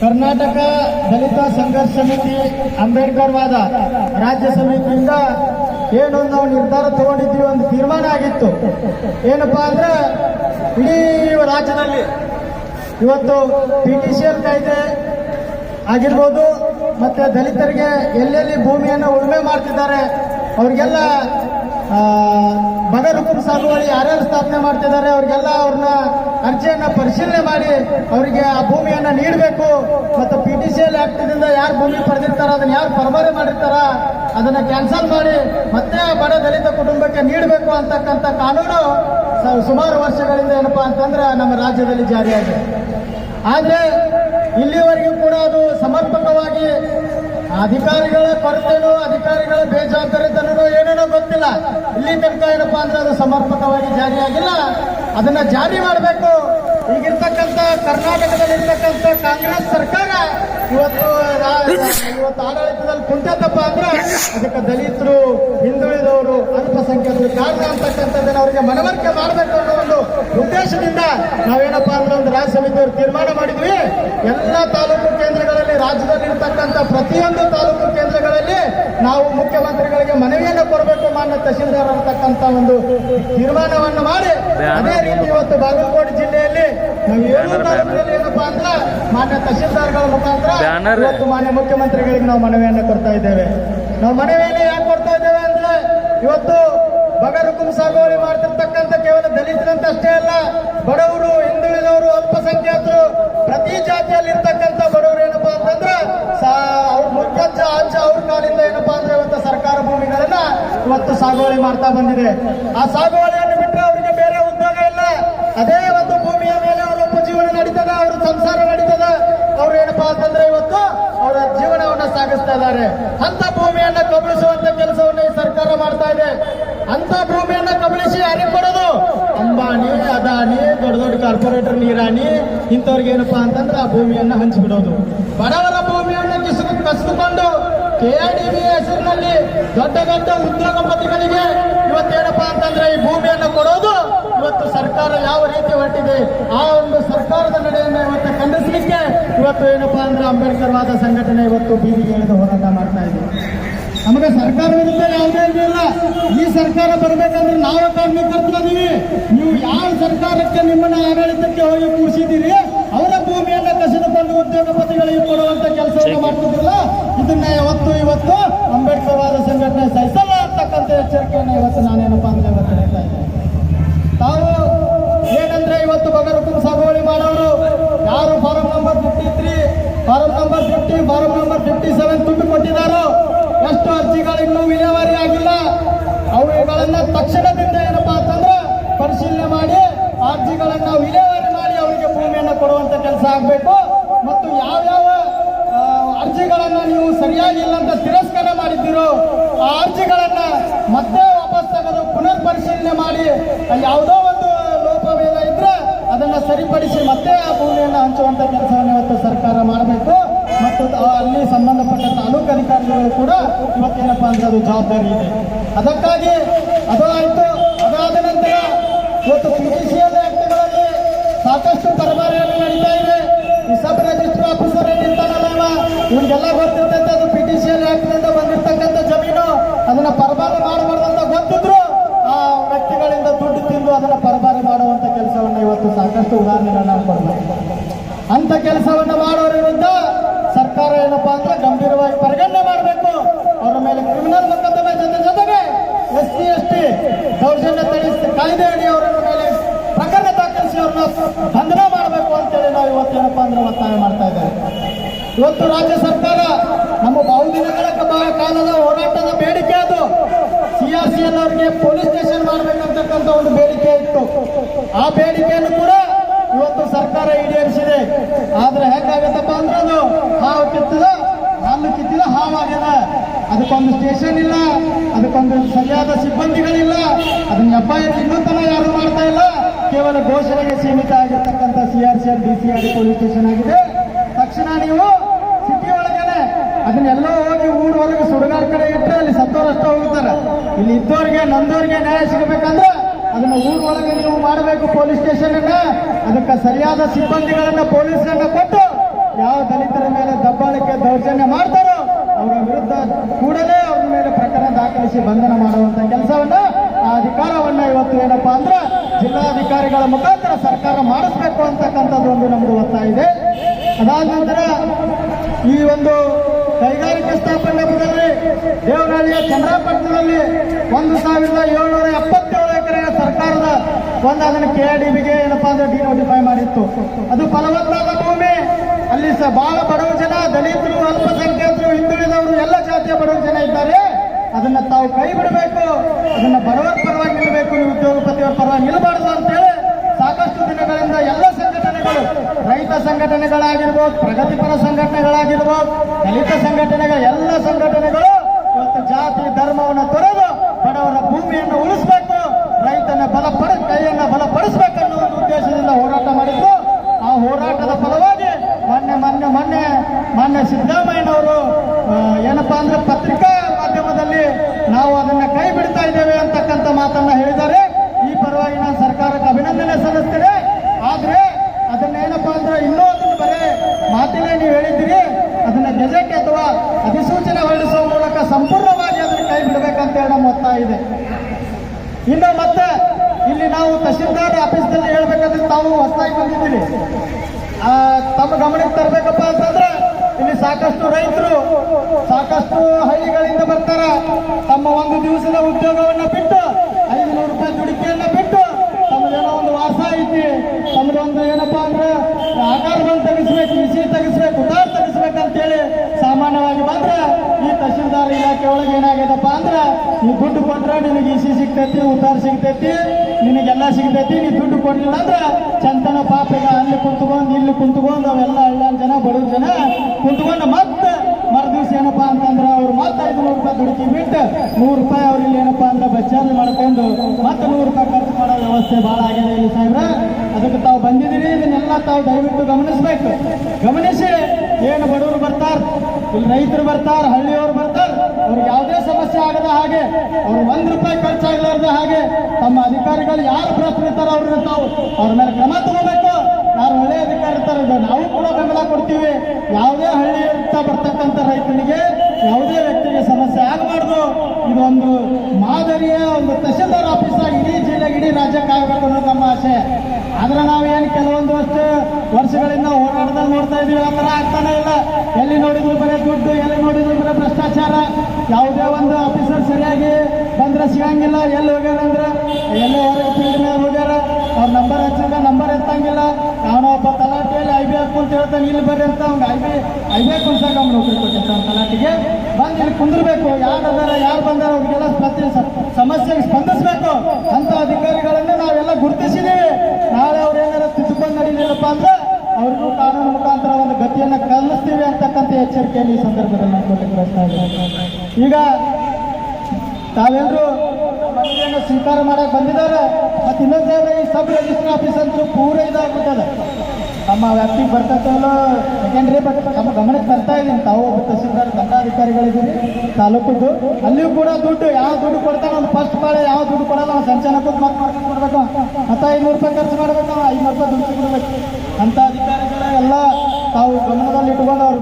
ಕರ್ನಾಟಕ ದಲಿತ ಸಂಘರ್ಷ ಸಮಿತಿ ಅಂಬೇಡ್ಕರ್ ವಾದ ರಾಜ್ಯ ಸಮಿತಿಯಿಂದ ಏನೊಂದು ನಾವು ನಿರ್ಧಾರ ತಗೊಂಡಿದ್ವಿ ಒಂದು ತೀರ್ಮಾನ ಆಗಿತ್ತು. ಏನಪ್ಪಾ ಅಂದ್ರೆ ಇಡೀ ರಾಜ್ಯದಲ್ಲಿ ಇವತ್ತು ಪಿ ಟಿ ಸಿ ಎಲ್ ಕಾಯ್ದೆ ಆಗಿರ್ಬೋದು, ಮತ್ತೆ ದಲಿತರಿಗೆ ಎಲ್ಲೆಲ್ಲಿ ಭೂಮಿಯನ್ನು ಉಳುಮೆ ಮಾಡ್ತಿದ್ದಾರೆ, ಅವ್ರಿಗೆಲ್ಲ ಹುಕುಂ ಸಾಗುವಳಿ ಯಾರ್ಯಾರು ಸ್ಥಾಪನೆ ಮಾಡ್ತಿದ್ದಾರೆ, ಅವ್ರಿಗೆಲ್ಲ ಅವ್ರನ್ನ ಅರ್ಜಿಯನ್ನ ಪರಿಶೀಲನೆ ಮಾಡಿ ಅವರಿಗೆ ಆ ಭೂಮಿಯನ್ನ ನೀಡಬೇಕು. ಮತ್ತು ಪಿ ಟಿ ಸಿ ಎಲ್ ಆಕ್ಟ್ದಿಂದ ಯಾರು ಭೂಮಿ ಪಡೆದಿರ್ತಾರ, ಅದನ್ನ ಯಾರು ಪರಮಾರಿ ಮಾಡಿರ್ತಾರ, ಅದನ್ನ ಕ್ಯಾನ್ಸಲ್ ಮಾಡಿ ಮತ್ತೆ ಆ ಬಡ ದಲಿತ ಕುಟುಂಬಕ್ಕೆ ನೀಡಬೇಕು ಅಂತಕ್ಕಂಥ ಕಾನೂನು ಸುಮಾರು ವರ್ಷಗಳಿಂದ ಏನಪ್ಪಾ ಅಂತಂದ್ರೆ ನಮ್ಮ ರಾಜ್ಯದಲ್ಲಿ ಜಾರಿಯಾಗಿದೆ. ಆದ್ರೆ ಇಲ್ಲಿವರೆಗೂ ಕೂಡ ಅದು ಸಮರ್ಪಕವಾಗಿ ಅಧಿಕಾರಿಗಳ ಕೊರತೆನೋ ಅಧಿಕಾರಿಗಳ ಬೇಜವಾಬ್ದಾರಿತನೋ ಏನೇನೋ ಗೊತ್ತಿಲ್ಲ ಇಲ್ಲಿ ತನಕ ಏನಪ್ಪಾ ಅಂದ್ರೆ ಅದು ಸಮರ್ಪಕವಾಗಿ ಜಾರಿಯಾಗಿಲ್ಲ ಅದನ್ನ ಜಾರಿ ಮಾಡಬೇಕು. ಈಗಿರ್ತಕ್ಕಂಥ ಕರ್ನಾಟಕದಲ್ಲಿರ್ತಕ್ಕಂಥ ಕಾಂಗ್ರೆಸ್ ಸರ್ಕಾರ ಇವತ್ತು ಇವತ್ತು ಆಡಳಿತದಲ್ಲಿ ಕುಂತಪ್ಪ ಅಂದ್ರೆ ಅದಕ್ಕೆ ದಲಿತರು, ಹಿಂದುಳಿದವರು ಅಲ್ಪಸಂಖ್ಯಾತರು ಕಾರಣ ಅಂತಕ್ಕಂಥದ್ದನ್ನು ಅವರಿಗೆ ಮನವರಿಕೆ ಮಾಡಬೇಕು ಅನ್ನೋ ಒಂದು ಉದ್ದೇಶದಿಂದ ನಾವೇನಪ್ಪ ಅಂದ್ರೆ ಒಂದು ರಾಜ್ಯ ಸಮಿತಿಯವರು ತೀರ್ಮಾನ ಮಾಡಿದ್ವಿ. ಎಲ್ಲ ತಾಲೂಕು ಕೇಂದ್ರಗಳಲ್ಲಿ ರಾಜ್ಯದಲ್ಲಿ ಇರ್ತಕ್ಕಂಥ ಪ್ರತಿಯೊಂದು ತಾಲೂಕು ಕೇಂದ್ರಗಳಲ್ಲಿ ನಾವು ಮುಖ್ಯಮಂತ್ರಿಗಳಿಗೆ ಮನವಿಯನ್ನು ಕೊಡಬೇಕು ಮಾನ್ಯ ತಹಶೀಲ್ದಾರ್ ಅಂತಕ್ಕಂಥ ಒಂದು ತೀರ್ಮಾನವನ್ನು ಮಾಡಿ. ಅದೇ ರೀತಿ ಇವತ್ತು ಬಾಗಲಕೋಟೆ ಜಿಲ್ಲೆಯಲ್ಲಿ ನಾವು ಏಳು ತಾಲೂಕಿನಲ್ಲಿ ಏನಪ್ಪಾ ಅಂದ್ರೆ ಮಾನ್ಯ ತಹಶೀಲ್ದಾರ್ಗಳ ಮುಖಾಂತರ ಇವತ್ತು ಮಾನ್ಯ ಮುಖ್ಯಮಂತ್ರಿಗಳಿಗೆ ನಾವು ಮನವಿಯನ್ನು ಕೊಡ್ತಾ ಇದ್ದೇವೆ. ನಾವು ಮನವಿಯನ್ನು ಯಾಕೆ ಕೊಡ್ತಾ ಇದ್ದೇವೆ ಅಂದ್ರೆ ಇವತ್ತು ಬಗರುಕುಂ ಸಾಗುವಳಿ ಮಾಡ್ತಿರ್ತಕ್ಕಂಥ ಕೇವಲ ದಲಿತರಂತ ಅಷ್ಟೇ ಅಲ್ಲ ಬಡವರು ಹಿಂದುಳಿದವರು ಅಲ್ಪಸಂಖ್ಯಾತರು ಪ್ರತಿ ಜಾತಿಯಲ್ಲಿ ಇರ್ತಕ್ಕಂಥ ಬಡವರು ಏನಪ್ಪಾ ಅಂತಂದ್ರೆ ಅವ್ರ ಮುಖ್ಯ ಆಚೆ ಅವ್ರ ಕಾಲಿಂದ ಏನಪ್ಪಾ ಅಂದ್ರೆ ಇವತ್ತು ಸರ್ಕಾರ ಭೂಮಿಗಳನ್ನ ಸಾಗುವಳಿ ಮಾಡ್ತಾ ಬಂದಿದೆ. ಆ ಸಾಗುವಳಿಯನ್ನು ಬಿಟ್ಟರೆ ಅವರಿಗೆ ಬೇರೆ ಉದ್ಯೋಗ ಇಲ್ಲ. ಅದೇ ಒಂದು ಭೂಮಿಯ ಮೇಲೆ ಅವರ ಉಪಜೀವನ ನಡೀತದ, ಅವರು ಸಂಸಾರ ನಡೀತದ. ಅವ್ರು ಏನಪ್ಪಾ ಅಂತಂದ್ರೆ ಇವತ್ತು ಅವರ ಜೀವನವನ್ನ ಸಾಗಿಸ್ತಾ ಇದ್ದಾರೆ. ಅಂತ ಭೂಮಿಯನ್ನ ಕಬಳಿಸುವಂತ ಕೆಲಸವನ್ನ ಈ ಸರ್ಕಾರ ಮಾಡ್ತಾ ಇದೆ. ಅಂತ ಭೂಮಿಯನ್ನ ಕಬಳಿಸಿ ಯಾರಿಗೆ ಕೊಡೋದು? ಅಂಬಾನಿ, ಅದಾನಿ, ದೊಡ್ಡ ದೊಡ್ಡ ಕಾರ್ಪೊರೇಟರ್ ನೀರಾಣಿ, ಇಂಥವ್ರಿಗೆ ಏನಪ್ಪಾ ಅಂತಂದ್ರೆ ಆ ಭೂಮಿಯನ್ನ ಹಂಚಿಬಿಡೋದು. ಬಡವರ ಭೂಮಿಯನ್ನ ಕಿಸು ಕಸಿದುಕೊಂಡು ಕೆಆರ್ಡಿಬಿ ಹೆಸರಿನಲ್ಲಿ ದೊಡ್ಡ ದೊಡ್ಡ ಉದ್ಯೋಗಪತಿಗಳಿಗೆ ಇವತ್ತೇನಪ್ಪ ಅಂತಂದ್ರೆ ಈ ಭೂಮಿಯನ್ನು ಕೊಡೋದು ಇವತ್ತು ಸರ್ಕಾರ ಯಾವ ರೀತಿ ಹೊರಟಿದೆ, ಆ ಒಂದು ಸರ್ಕಾರದ ನಡೆಯನ್ನು ಇವತ್ತು ಖಂಡಿಸಲಿಕ್ಕೆ ಇವತ್ತು ಏನಪ್ಪಾ ಅಂದ್ರೆ ಅಂಬೇಡ್ಕರ್ ವಾದ ಸಂಘಟನೆ ಇವತ್ತು ಬೀದಿಗೆ ಇಳಿದು ಹೋರಾಟ ಮಾಡ್ತಾ ಇದೆ. ನಮಗೆ ಸರ್ಕಾರ ವಿರುದ್ಧ ಯಾವುದೇ ಇಲ್ಲ. ಈ ಸರ್ಕಾರ ಬರಬೇಕಂದ್ರೆ ನಾವು ಕಾರ್ಮಿಕರ್ತೀವಿ ನೀವು ಯಾವ ಸರ್ಕಾರಕ್ಕೆ ನಿಮ್ಮನ್ನ ಆಡಳಿತಕ್ಕೆ ಹೋಗಿ ಕೂರಿಸಿದ್ದೀರಿ? Fifty form number fifty seven ತುಂಬಿ ಕೊಟ್ಟಿದ್ದಾರೋ. ಎಷ್ಟು ಅರ್ಜಿಗಳು ಇನ್ನೂ ವಿಲೇವಾರಿ ಆಗಿಲ್ಲ. ಅವುಗಳನ್ನ ತಕ್ಷಣದಿಂದ ಏನಪ್ಪಾ ಅಂತಂದ್ರೆ ಪರಿಶೀಲನೆ ಮಾಡಿ, ಅರ್ಜಿಗಳನ್ನ ವಿಲೇವಾರಿ ಮಾಡಿ ಅವರಿಗೆ ಭೂಮಿಯನ್ನು ಕೊಡುವಂತ ಕೆಲಸ ಆಗಬೇಕು. ಮತ್ತು ಯಾವ್ಯಾವ ಅರ್ಜಿಗಳನ್ನ ನೀವು ಸರಿಯಾಗಿಲ್ಲ ಅಂತ ತಿರಸ್ಕಾರ ಮಾಡಿದ್ದೀರೋ, ಆ ಅರ್ಜಿಗಳನ್ನ ಮತ್ತೆ ವಾಪಸ್ ತೆಗೆದು ಪುನರ್ ಪರಿಶೀಲನೆ ಮಾಡಿ, ಯಾವುದೋ ಒಂದು ಲೋಪವೇದ ಇದ್ರೆ ಅದನ್ನ ಸರಿಪಡಿಸಿ ಮತ್ತೆ ಆ ಭೂಮಿಯನ್ನು ಹಂಚುವಂತ ಕೆಲಸವನ್ನು ಇವತ್ತು ಸರ್ಕಾರ ಮಾಡಬೇಕು. ಅಲ್ಲಿ ಸಂಬಂಧಪಟ್ಟ ತಾಲೂಕು ಅಧಿಕಾರಿಗಳು ಕೂಡ ಇವತ್ತೇನಪ್ಪ ಅಂದ್ರೆ ಅದು ಜವಾಬ್ದಾರಿ ಇದೆ. ಅದಕ್ಕಾಗಿ ಅದಾಯಿತು ಅದಾದ ನಂತರ ಇವತ್ತು ಜುಡಿಷಿಯಲ್ ಆಕ್ಟ್ಗಳಲ್ಲಿ ಸಾಕಷ್ಟು ಪರಭಾರೆಯನ್ನು ನಡೀತಾ ಇದೆ ಈ ಸಬ್ ರಿಜಿಸ್ಟರ್ ಆಫೀಸರ್ ಏನಿರ್ತಾನಲ್ಲ ಇವ, ಇವ್ರಿಗೆಲ್ಲ ಗೊತ್ತಿರ್ತೈತೆ ಅದು ಪಿ ಟಿ ಆಕ್ಟ್ನಿಂದ ಬಂದಿರ್ತಕ್ಕಂಥ ಜಮೀನು. ಅದನ್ನ ಪರಭಾರೆ ಮಾಡಬಾರ್ದಂತ ಗೊತ್ತಿದ್ರು. ಆ ವ್ಯಕ್ತಿಗಳಿಂದ ದುಡ್ಡು ತಿಂದು ಅದನ್ನ ಪರಭಾರೆ ಮಾಡುವಂತ ಕೆಲಸವನ್ನ ಇವತ್ತು ಸಾಕಷ್ಟು ಉದಾಹರಣೆಗಳನ್ನ ಕೊಡಬೇಕು ಅಂತ ಕೆಲಸವನ್ನ ಮಾಡೋರ ವಿರುದ್ಧ ಸರ್ಕಾರ ಏನಪ್ಪಾ ಅಂದ್ರೆ ಗಂಭೀರವಾಗಿ ಪರಿಗಣನೆ ಮಾಡಬೇಕು ಅವರ ಮೇಲೆ ಕ್ರಿಮಿನಲ್ ಮೊಕದ್ದಮೆ ಜೊತೆ ಜೊತೆಗೆ ಎಸ್ ಸಿ ಎಸ್ ಟಿ ದೌರ್ಜನ್ಯ ತಡೆ ಕಾಯ್ದೆ ಅಡಿ ಅವರ ಮೇಲೆ ಪ್ರಕರಣ ದಾಖಲಿಸಿ ಅವ್ರನ್ನ ಬಂಧನ ಮಾಡಬೇಕು ಅಂತೇಳಿ ನಾವು ಇವತ್ತೇನಪ್ಪ ಅಂದ್ರೆ ಒತ್ತಾಯ ಮಾಡ್ತಾ ಇದ್ದೇವೆ. ಇವತ್ತು ರಾಜ್ಯ ಸರ್ಕಾರ ನಮ್ಮ ಬಹುದಿನಗಳ ಕಾಲದ ಹೋರಾಟದ ಬೇಡಿಕೆ ಅದು. ಸಿ ಆರ್ ಸಿ ಎಲ್ ಅವರಿಗೆ ಪೊಲೀಸ್ ಸ್ಟೇಷನ್ ಮಾಡಬೇಕಂತಕ್ಕಂಥ ಒಂದು ಬೇಡಿಕೆ ಇತ್ತು. ಆ ಬೇಡಿಕೆಯನ್ನು ಕೂಡ ಇವತ್ತು ಸರ್ಕಾರ ಈಡೇರಿಸಿದೆ. ಆದ್ರೆ ಹೇಗಾಗತ್ತಪ್ಪ ಅಂದ್ರೆ ಅದು ಹಾವು ಕಿತ್ತದ, ಹಲ್ಲು ಕಿತ್ತಿದ ಹಾವಾಗ್ಯದ. ಅದಕ್ಕೊಂದು ಸ್ಟೇಷನ್ ಇಲ್ಲ. ಅದಕ್ಕೊಂದು ಸರಿಯಾದ ಸಿಬ್ಬಂದಿಗಳಿಲ್ಲ, ಅದನ್ನ ಅಪಾಯ ಇನ್ನೂ ಯಾರು ಮಾಡ್ತಾ ಇಲ್ಲ? ಕೇವಲ ಘೋಷಣೆಗೆ ಸೀಮಿತ ಆಗಿರ್ತಕ್ಕಂಥ C R C R D C R police station ಆಗಿದೆ. ತಕ್ಷಣ ನೀವು ಸಿಟಿ ಒಳಗೇನೆ ಅದನ್ನೆಲ್ಲ ಹೋಗಿ ಊರವರೆಗೆ ಸುಡುಗಾರ ಕಡೆ ಇಟ್ಟರೆ ಅಲ್ಲಿ ಸತ್ತೋರಷ್ಟ ಹೋಗುತ್ತಾರೆ ಇಲ್ಲಿ ಇದ್ದವರಿಗೆ ನಂದವರಿಗೆ ನ್ಯಾಯ ಸಿಗಬೇಕಂದ್ರೆ ಅದನ್ನ ಊರೊಳಗೆ ನೀವು ಮಾಡಬೇಕು ಪೊಲೀಸ್ ಸ್ಟೇಷನ್ ಅನ್ನ. ಅದಕ್ಕೆ ಸರಿಯಾದ ಸಿಬ್ಬಂದಿಗಳನ್ನ ಪೊಲೀಸರನ್ನ ಕೊಟ್ಟು ಯಾವ ದಲಿತರ ಮೇಲೆ ದಬ್ಬಾಳಿಕೆ ದೌರ್ಜನ್ಯ ಮಾಡ್ತಾರೋ ಅವರ ವಿರುದ್ಧ ಕೂಡಲೇ ಅವರ ಮೇಲೆ ಪ್ರಕರಣ ದಾಖಲಿಸಿ ಬಂಧನ ಮಾಡುವಂತ ಕೆಲಸವನ್ನ ಆ ಅಧಿಕಾರವನ್ನ ಇವತ್ತು ಏನಪ್ಪಾ ಅಂದ್ರೆ ಜಿಲ್ಲಾಧಿಕಾರಿಗಳ ಮುಖಾಂತರ ಸರ್ಕಾರ ಮಾಡಿಸ್ಬೇಕು ಅಂತಕ್ಕಂಥದ್ದು ಒಂದು ನಮ್ದು ಒತ್ತಾಯ ಇದೆ. ಅದಾದ ನಂತರ ಈ ಒಂದು ಕೈಗಾರಿಕೆ ಸ್ಥಾಪನೆ ದೇವನಹಳ್ಳಿಯ ಚಂದ್ರಾಪಟ್ಟಣದಲ್ಲಿ ಒಂದು ಸಾವಿರದ ಏಳ್ನೂರ ಎಪ್ಪತ್ತೇಳು ಎಕರೆ ಸರ್ಕಾರದ ಒಂದು ಅದನ್ನು ಕೆ ಡಿ ಬಿಗೆ ಏನಪ್ಪಾ ಅಂದ್ರೆ ಡಿನೋಟಿಫೈ ಮಾಡಿತ್ತು. ಅದು ಫಲವತ್ತಾದ ಭೂಮಿ, ಅಲ್ಲಿ ಸಹ ಬಹಳ ಬಡವ ಜನ ದಲಿತರು ಅಲ್ಪಸಂಖ್ಯಾತರು ಹಿಂದುಳಿದವರು ಎಲ್ಲ ಜಾತಿಯ ಬಡವ ಜನ ಇದ್ದಾರೆ ಅದನ್ನ ತಾವು ಕೈ ಬಿಡಬೇಕು ಅದನ್ನ ಪರವಾಗಿ ನಿಲ್ಲಬೇಕು. ನೀವು ಉದ್ಯೋಗಪತಿಯವರ ಪರವಾಗಿ ನಿಲ್ಲಬಾರದು ಅಂತೇಳಿ ಸಾಕಷ್ಟು ದಿನಗಳಿಂದ ಎಲ್ಲ ಸಂಘಟನೆಗಳು, ರೈತ ಸಂಘಟನೆಗಳಾಗಿರ್ಬೋದು, ಪ್ರಗತಿಪರ ಸಂಘಟನೆಗಳಾಗಿರ್ಬೋದು, ದಲಿತ ಸಂಘಟನೆಗಳ ಎಲ್ಲ ಸಂಘಟನೆಗಳು ಇವತ್ತು ಜಾತಿ ಧರ್ಮವನ್ನು ತೊರೆದು ಬಡವರ ಭೂಮಿಯನ್ನು ಉಳಿಸಬೇಕು, ರೈತನ ಬಲಪಡ ಕೈಯನ್ನ ಬಲಪಡಿಸಬೇಕು ಅನ್ನೋ ಒಂದು ಉದ್ದೇಶದಿಂದ ಹೋರಾಟ ಮಾಡಿದ್ರು ಆ ಹೋರಾಟದ ಫಲವಾಗಿ ಮೊನ್ನೆ ಮೊನ್ನೆ ಮೊನ್ನೆ ಮೊನ್ನೆ ಸಿದ್ದರಾಮಯ್ಯನವರು ಏನಪ್ಪಾ ಅಂದ್ರೆ ಪತ್ರಿಕಾ ಮಾಧ್ಯಮದಲ್ಲಿ ನಾವು ಅದನ್ನ ಕೈ ಬಿಡ್ತಾ ಇದ್ದೇವೆ ಅಂತಕ್ಕಂಥ ಮಾತನ್ನ ಹೇಳಿದ್ದಾರೆ. ಈ ಪರವಾಗಿ ನಾನು ಸರ್ಕಾರಕ್ಕೆ ಅಭಿನಂದನೆ ಸಲ್ಲಿಸ್ತೇನೆ. ಆದ್ರೆ ಅದನ್ನೇನಪ್ಪಾ ಅಂದ್ರೆ ಇನ್ನೂ ಅದನ್ನು ಬರೇ ಮಾತಿನೇ ನೀವು ಹೇಳಿದ್ದೀರಿ. ಅದನ್ನ ಗೆಜೆಟ್ ಅಥವಾ ಅಧಿಸೂಚನೆ ಹೊರಡಿಸುವ ಮೂಲಕ ಸಂಪೂರ್ಣವಾಗಿ ಅದನ್ನು ಕೈ ಬಿಡಬೇಕಂತ ಹೇಳಿ ನಮ್ಮ ಒತ್ತಾಯ ಇದೆ. ಇನ್ನು ಮತ್ತೆ ಇಲ್ಲಿ ನಾವು ತಹಶೀಲ್ದಾರ್ ಆಫೀಸ್ನಲ್ಲಿ ಹೇಳ್ಬೇಕಂದ್ರೆ ತಾವು ಹೊಸದಾಗಿ ಬಂದಿದ್ದೀರಿ. ತಮ್ಮ ಗಮನಕ್ಕೆ ತರಬೇಕಪ್ಪ ಅಂತಂದ್ರೆ ಇಲ್ಲಿ ಸಾಕಷ್ಟು ರೈತರು, ಸಾಕಷ್ಟು ಹಳ್ಳಿಗಳಿಂದ ಬರ್ತಾರ. ತಮ್ಮ ಒಂದು ದಿವಸದ ಉದ್ಯೋಗವನ್ನ ಬಿಟ್ಟು ದುಡಿಕೆಯನ್ನ ಬಿಟ್ಟು ತಮ್ಮದೇನೋ ಒಂದು ವಾಸ ಐತಿ ತಮ್ಮದೊಂದು ಏನಪ್ಪಾ ಅಂದ್ರೆ ಆಕಾರವನ್ನು ತೆಗಿಸ್ಬೇಕು, ಬಿಸಿ ತೆಗಿಸ್ಬೇಕು ತಗಿಸ್ಬೇಕು ಅಂತೇಳಿ ಸಾಮಾನ್ಯವಾಗಿ ಬಂದ್ರೆ ಈ ತಹಶೀಲ್ದಾರ್ ಇಲಾಖೆ ಒಳಗೆ ಏನಾಗ್ಯದಪ್ಪ ಅಂದ್ರೆ, ನೀ ದುಡ್ಡು ಕೊಟ್ರೆ ನಿನಗೆ ಇಸಿ ಸಿಗ್ತೈತಿ ಉದ್ದಾರ ಸಿಗ್ತೈತಿ, ನಿನಗೆಲ್ಲ ಸಿಗ್ತೈತಿ, ನೀ ದುಡ್ಡು ಕೊಡ್ಲಿಲ್ಲ ಅಂದ್ರೆ ಚಂತನ ಪಾಪಿಗ ಅಲ್ಲಿ ಕುಂತ್ಕೊಂಡು ಇಲ್ಲಿ ಕುಂತ್ಕೊಂಡು ಅವೆಲ್ಲ ಹಳ್ಳ ಜನ ಬಡವ ಜನ ಕುಂತ್ಕೊಂಡು ಮತ್ತೆ ಮರು ದಿವಸ ಏನಪ್ಪಾ ಅಂತಂದ್ರೆ ಅವ್ರು ಮತ್ತೆ ಐದು ನೂರು ರೂಪಾಯಿ ದುಡುಕಿ ಬಿಟ್ಟು ನೂರು ರೂಪಾಯಿ ಅವ್ರಿಗೆ ಏನಪ್ಪಾ ಅಂದ್ರೆ ಬಸ್ ಮಾಡ್ಕೊಂಡು ಮತ್ತೆ ನೂರು ರೂಪಾಯಿ ಖರ್ಚು ಬಹಳ ಭಾಳ ಆಗಿದೆ ಇಲ್ಲಿ ಸಾಹೇಬ್ರ. ಅದಕ್ಕೆ ತಾವು ಬಂದಿದ್ದೀರಿ, ಇದನ್ನೆಲ್ಲ ತಾವು ದಯವಿಟ್ಟು ಗಮನಿಸ್ಬೇಕು. ಗಮನಿಸಿ ಏನು ಬಡವರು ಬರ್ತಾರ, ಇಲ್ಲಿ ರೈತರು ಬರ್ತಾರ, ಹಳ್ಳಿಯವರು ಬರ್ತಾರ, ಅವ್ರಿಗೆ ಯಾವುದೇ ಸಮಸ್ಯೆ ಆಗದ ಹಾಗೆ, ಅವ್ರು ಒಂದ್ ರೂಪಾಯಿ ಖರ್ಚಾಗಲಾರ್ದ ಹಾಗೆ, ತಮ್ಮ ಅಧಿಕಾರಿಗಳು ಯಾರು ಪ್ರಶ್ನಿರ್ತಾರೋ ಅವ್ರನ್ನ ತಾವು ಅವ್ರ ಮೇಲೆ ಕ್ರಮ ತಗೋಬೇಕು. ಯಾರು ಒಳ್ಳೆಯ ಅಧಿಕಾರಿ ಇರ್ತಾರೆ ನಾವು ಕೂಡ ಬೆಂಬಲ ಕೊಡ್ತೀವಿ. ಯಾವುದೇ ಹಳ್ಳಿಯಿಂದ ಬರ್ತಕ್ಕಂಥ ರೈತನಿಗೆ ಯಾವುದೇ ವ್ಯಕ್ತಿಗೆ ಸಮಸ್ಯೆ ಆಗಬಾರ್ದು ಇದು ಒಂದು ಮಾದರಿಯ ಒಂದು ತಹಶೀಲ್ದಾರ್ ಆಫೀಸ್ ಆಗಿ ಇಡೀ ಜಿಲ್ಲೆಗೆ ಇಡೀ ರಾಜ್ಯಕ್ಕೆ ಆಗಬೇಕು ಅನ್ನೋದು ನಮ್ಮ ಆಸೆ ಆದ್ರೆ ನಾವೇನು ಕೆಲವೊಂದು ಅಷ್ಟು ವರ್ಷಗಳಿಂದ ಹೋರಾಟದಲ್ಲಿ ನೋಡ್ತಾ ಇದೀವಿ ಆ ಥರ ಆಗ್ತಾನೆ ಇಲ್ಲ. ಎಲ್ಲಿ ನೋಡಿದ್ರು ಬರೀ ದುಡ್ಡು, ಎಲ್ಲಿ ನೋಡಿದ್ರು ಬರೀ ಭ್ರಷ್ಟಾಚಾರ. ಯಾವುದೇ ಒಂದು ಆಫೀಸರ್ ಸರಿಯಾಗಿ ಬಂದ್ರೆ ಸಿಗಂಗಿಲ್ಲ. ಎಲ್ಲಿ ಹೋಗ್ಯಾರ ಅಂದ್ರೆ ಎಲ್ಲೇ ಹೊರಗೆ ಹೋಗ್ಯಾರ? ಅವ್ರ ನಂಬರ್ ಹಚ್ಚಿದ ನಂಬರ್ ಎತ್ತಂಗಿಲ್ಲ. ನಾನು ಒಬ್ಬ ತಲಾಟಿಯಲ್ಲಿ ಐ ಬಿ ಹಾಕೊಂತ ಹೇಳ್ತಾನೆ, ಇಲ್ಲಿ ಬರ್ರಿ ಅಂತ. ಅವ್ನಿಗೆ ಐ ಬಿ ಐ ಬಿ ಕುಂತಾಗ ಅವ್ನು ನೌಕರಿ ತಲಾಟಿಗೆ. ಬಂದು ಇಲ್ಲಿ ಕುಂದಿರ್ಬೇಕು. ಯಾರು ಅದಾರ, ಯಾರು ಬಂದಾರ ಅವ್ರಿಗೆಲ್ಲ ಪ್ರತಿ ಸಮಸ್ಯೆಗೆ ಸ್ಪಂದಿಸಬೇಕು. ಅಂತ ಅಧಿಕಾರಿಗಳನ್ನ ನಾವೆಲ್ಲ ಗುರುತಿಸಿದ್ದೀವಿ ನಡೀಲಿಲ್ಲಪ್ಪ ಅಂದ್ರೆ ಅವ್ರಿಗೂ ಕಾನೂನು ಮುಖಾಂತರ ಒಂದು ಗತಿಯನ್ನ ಕಲಿಸ್ತೀವಿ ಅಂತಕ್ಕಂಥ ಎಚ್ಚರಿಕೆಯನ್ನು ಈ ಸಂದರ್ಭದಲ್ಲಿ ನಾನು ಈಗ ತಾವೆಲ್ಲರೂ ಮನವಿಯನ್ನು ಸ್ವೀಕಾರ ಮಾಡಕ್ ಬಂದಿದ್ದಾರೆ ಮತ್ತು ಇನ್ನೊಂದು ಈ ಸಬ್ ರಿಜಿಸ್ಟರ್ ಆಫೀಸ್ ಅಂತೂ ಪೂರ ಇದಾಗ್ಬಿಟ್ಟದ ನಮ್ಮ ವ್ಯಾಪ್ತಿಗೆ ಬರ್ತೈತಲ್ಲೋ ಸೆಕೆಂಡ್ರಿ ಬಟ್ ನಮ್ಮ ಗಮನಕ್ಕೆ ಬರ್ತಾ ಇದ್ದೀನಿ ತಾವು ಒಬ್ಬ ತಹಸೀಲ್ದಾರ್, ದಂಡಾಧಿಕಾರಿಗಳಿದ್ದೀರಿ, ತಾಲೂಕದ್ದು. ಅಲ್ಲಿಯೂ ಕೂಡ ದುಡ್ಡು, ಯಾವ ದುಡ್ಡು ಕೊಡ್ತಾನೆ ಒಂದು ಫಸ್ಟ್ ಬಾಳೆ, ಯಾವ ದುಡ್ಡು ಕೊಡಲ್ಲ ಅವ್ನು ಸಂಚಾಲಕ ಮತ್ತೆ ಮಾಡ್ಕೊಂಡು ಕೊಡ್ಬೇಕು ಮತ್ತೆ ಐನೂರು ರೂಪಾಯಿ ಖರ್ಚು ಮಾಡ್ಬೇಕು ಐನೂರು ರೂಪಾಯಿ ದುಡ್ಡು ಕೊಡ್ಬೇಕು ಅಂತ ಅಧಿಕಾರಿಗಳ ಎಲ್ಲ ತಾವು ಗಮನದಲ್ಲಿ ಇಟ್ಕೊಂಡು ಅವ್ರು